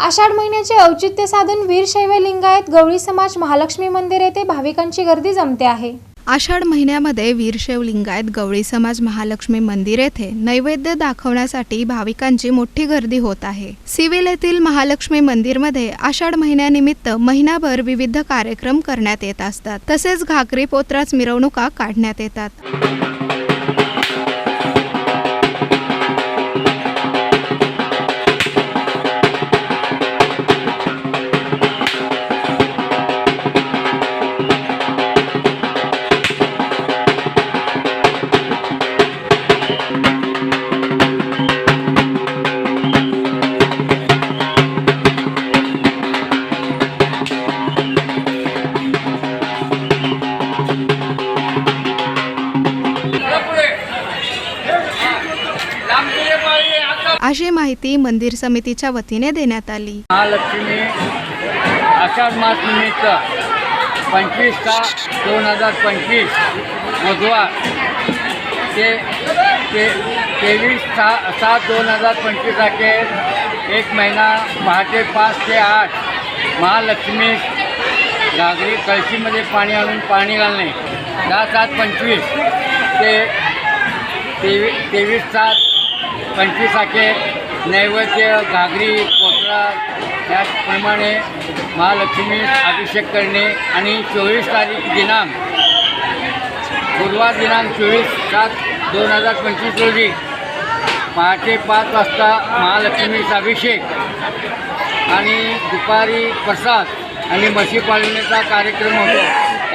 आषाढ महिन्याचे औचित्य साधून वीरशैव लिंगायत गवळी समाज महालक्ष्मी मंदिर येथे भाविकांची गर्दी जमते आहे. आषाढ महिन्यामध्ये वीरशैव लिंगायत गवळी समाज महालक्ष्मी मंदिर येथे नैवेद्य दाखवण्यासाठी भाविकांची मोठी गर्दी होत आहे. सिव्हिल येथील महालक्ष्मी मंदिरमध्ये आषाढ महिन्यानिमित्त महिनाभर विविध कार्यक्रम करण्यात येत असतात. तसेच घागरी पोत्राच मिरवणुका काढण्यात येतात. अशी माहिती मंदिर समितीच्या वतीने देण्यात आली. महालक्ष्मी आषाढ मास निमित्त पंचवीस सहा दोन हजार पंचवीस बुधवार ते ते तेवीस सहा सात दोन हजार पंचवीस अखेर एक महिना पहाटे पाच ते आठ महालक्ष्मी गागरी कळशीमध्ये पाणी आणून पाणी घालणे. दहा सात पंचवीस ते तेवीस तेवीस सात पंचवीस नैवेद्य घागरी पोतळा त्याचप्रमाणे महालक्ष्मी अभिषेक करणे आणि चोवीस तारीख दिनांक गुरुवार दिनांक चोवीस सात दोन हजार पंचवीस रोजी पहाटे पाच वाजता महालक्ष्मीचा अभिषेक आणि दुपारी प्रसाद आणि म्हशी पाळण्याचा कार्यक्रम होतो.